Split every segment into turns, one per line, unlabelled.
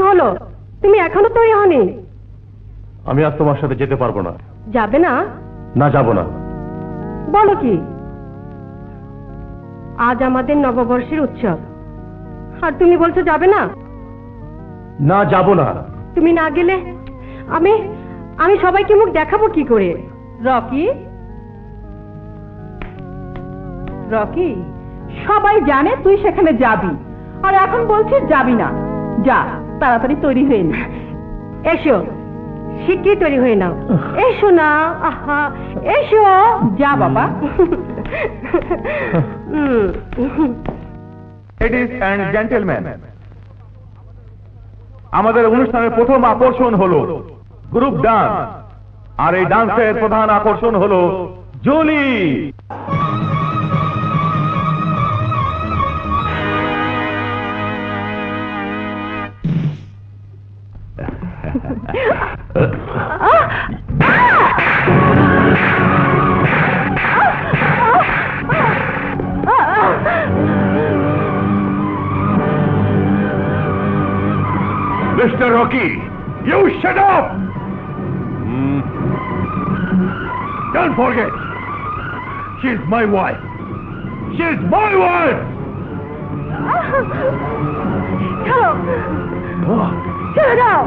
হলো? তুমি এখনও তৈরি হনি
আমি আর তোমার সাথে যেতে পারব না।
যাবে না?
না যাব না।
বলো কি? আজ আমাদের নববর্ষের উৎসব। আর তুমি বলছো যাবে না?
না যাব না।
তুমি না গেলে আমি আমি সবাইকে মুখ দেখাবো কি করে? রকি?
রকি সবাই জানে তুই সেখানে যাবি। আর এখন বলছিস যাবি না। যা। তাড়াতাড়ি তৈরি হয়ে না।
এসো শিগগির তৈরি হয়ে নাও। এসো না, আহা, এসো।
যা বাবা।
লেডিস অ্যান্ড জেন্টেলম্যান আমাদের অনুষ্ঠানের প্রথম আকর্ষণ হলো গ্রুপ ডান্স আর এই ডান্সের প্রধান আকর্ষণ হলো Julie. Mr. Rocky, you shut up! Hmm. Don't forget, she's my wife. She's my wife!
চলো
Oh,
ছেড়ে দাও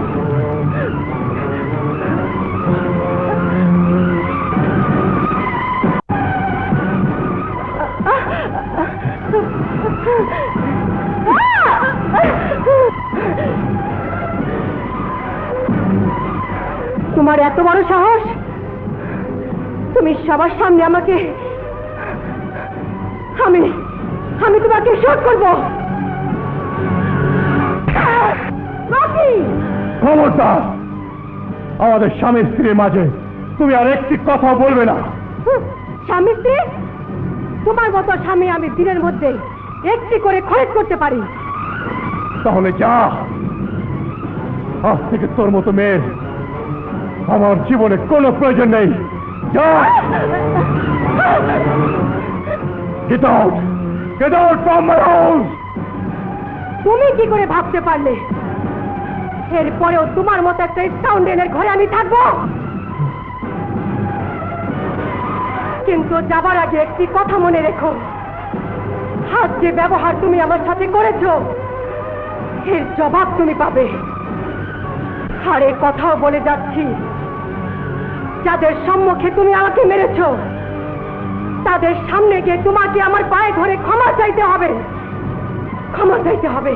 তোমার এত বড় সাহস? তুমি সবার সামনে আমাকে আমি আমি তোমাকে শোধ করব।
খবরদার আমাদের স্বামী স্ত্রীর মাঝে তুমি আর একটি কথা বলবে না।
স্বামী স্ত্রী? তোমার মতো স্বামী আমি দিনের মধ্যে একটি করে খরচ করতে পারি।
তাহলে যা। আজ থেকে তোর মতো মেয়ের আমার জীবনে কোনো প্রয়োজন নেই। যা। Get out! Get out from my house!
তুমি কি করে ভাবতে পারলে? এরপরেও তোমার মতো একটা স্কাউন্ডেলের ঘরে আমি থাকব। কিন্তু যাবার আগে একটি কথা মনে রেখো। আজ যে ব্যবহার তুমি আমার সাথে করেছ, এর জবাব তুমি পাবে। আর এই কথাও বলে যাচ্ছি, যাদের সম্মুখে তুমি আমাকে মেরেছ, তাদের সামনে গিয়ে তোমাকে আমার পায়ে ধরে ক্ষমা চাইতে হবে। ক্ষমা চাইতে হবে।